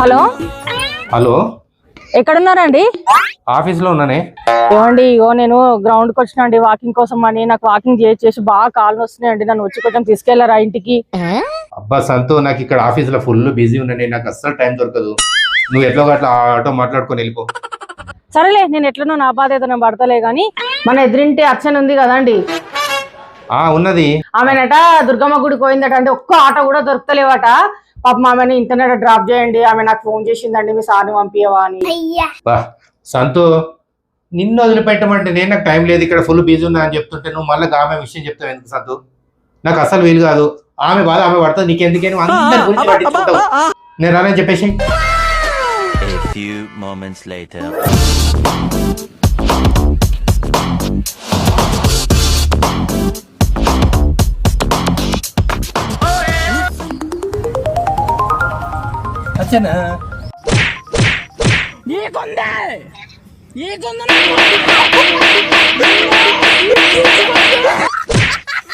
Hello? Hello? ఎక్కడున్నారండి? ఆఫీస్లో ఉన్నానే. ఏమండి ఇగో నేను గ్రౌండ్కి వచ్చినండి వాకింగ్ కోసం అని నాకు వాకింగ్ చేసి చేసి బాగా కాళ్ళు వస్తున్నాయండి నన్ను వచ్చి కొంచెం తీసుకెళ్ళారా ఇంటికి? అబ్బా సంతు నాకు ఇక్కడ ఆఫీస్లో ఫుల్ బిజీ ఉన్నానే. నాకు అస్సలు టైం దొరకదు. నువ్వు ఎట్లో అట్లా ఆటో మాట్లాడుకొని వెళ్ళిపో. సరేలే నేను ఎట్లనో నా బాధ ఏదో నేను పడతలే గాని మన ఎదురింటి అర్చన ఉంది కదండి. ఉన్నది. ఆమెనట దుర్గమ్మ గుడికి పోయిందట అంటే ఒక్క ఆటో కూడా దొరకలేవట పాపం ఆమెను ఇంటర్నెట్ డ్రాప్ చేయండి ఆమె నాకు ఫోన్ చేసిందండి మీ సార్ని పంపించవా అని. బా సంతు నిన్ను వదిలిపెట్టమంటే నేను నాకు టైం లేదు ఇక్కడ ఫుల్ బిజీ ఉన్నా అని చెప్తుంటే నువ్వు మళ్ళీ ఆమె విషయం చెప్తావు ఎందుకు సంతు? నాకు అసలు వీలు కాదు. ఆమె బాధ ఆమె పడుతుంది నీకెందుకే నువ్వు అందరి గురించి పట్టించుకుంటావు నేను రానని చెప్పేసి. A few moments later. అచ్చనా నీకుందే! నీకుంది